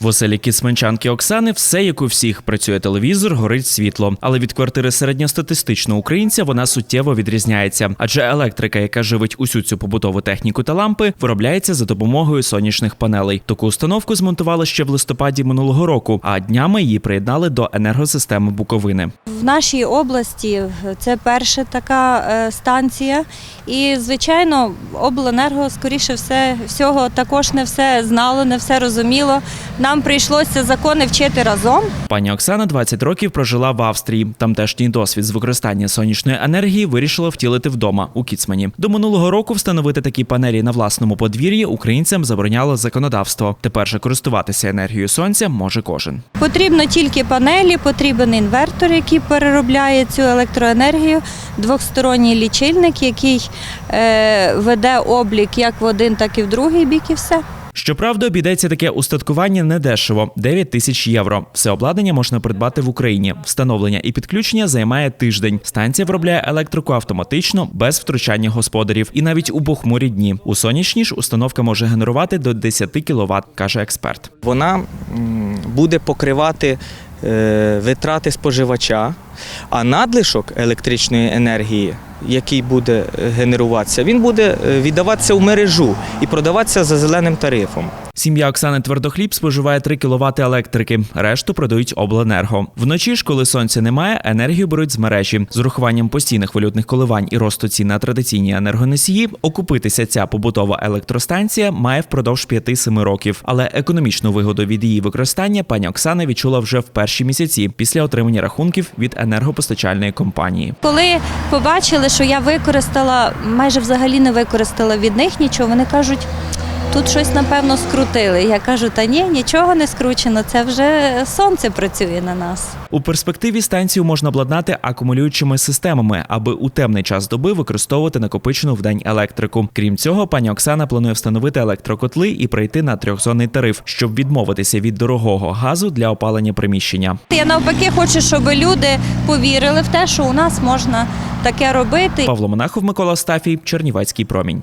В оселі кіцменчанки Оксани все як у всіх. Працює телевізор, горить світло. Але від квартири середньостатистичного українця вона суттєво відрізняється. Адже електрика, яка живить усю цю побутову техніку та лампи, виробляється за допомогою сонячних панелей. Таку установку змонтували ще в листопаді минулого року, а днями її приєднали до енергосистеми Буковини. В нашій області це перша така е, станція, і звичайно, обленерго, скоріше все, всього також не все знало, не все розуміло. Нам прийшлося закони вчити разом. Пані Оксана 20 років прожила в Австрії. Тамтешній досвід з використання сонячної енергії вирішила втілити вдома у Кіцмані. До минулого року встановити такі панелі на власному подвір'ї українцям забороняло законодавство. Тепер же користуватися енергією сонця може кожен. Потрібно тільки панелі, потрібен інвертор, який переробляє цю електроенергію, двохсторонній лічильник, який е, веде облік як в один, так і в другий бік, і все. Щоправда, обійдеться таке устаткування недешево 9 тисяч євро. Все обладнання можна придбати в Україні. Встановлення і підключення займає тиждень. Станція виробляє електрику автоматично, без втручання господарів, і навіть у похмурі дні. У сонячні ж установка може генерувати до 10 кВт, каже експерт. вона буде покривати е, витрати споживача, а надлишок електричної енергії, який буде е, генеруватися, він буде е, віддаватися в мережу і продаватися за зеленим тарифом. Сім'я Оксани Твердохліб споживає 3 кВт електрики, решту продають обленерго. Вночі ж, коли сонця немає, енергію беруть з мережі. З урахуванням постійних валютних коливань і росту цін на традиційні енергоносії, окупитися ця побутова електростанція має впродовж 5-7 років. Але економічну вигоду від її використання пані Оксана відчула вже в перші місяці після отримання рахунків від енергопостачальної компанії. Коли побачили, що я використала, майже взагалі не використала від них нічого, вони кажуть, тут щось напевно скрутили. Я кажу, та ні, нічого не скручено, це вже сонце працює на нас. У перспективі станцію можна обладнати акумулюючими системами, аби у темний час доби використовувати накопичену в день електрику. Крім цього, пані Оксана планує встановити електрокотли і прийти на трьохзонний тариф, щоб відмовитися від дорогого газу для опалення приміщення. Я навпаки хочу, щоб люди повірили в те, що у нас можна таке робити. Павло Монахов, Микола Стафій, Чернівецький промінь.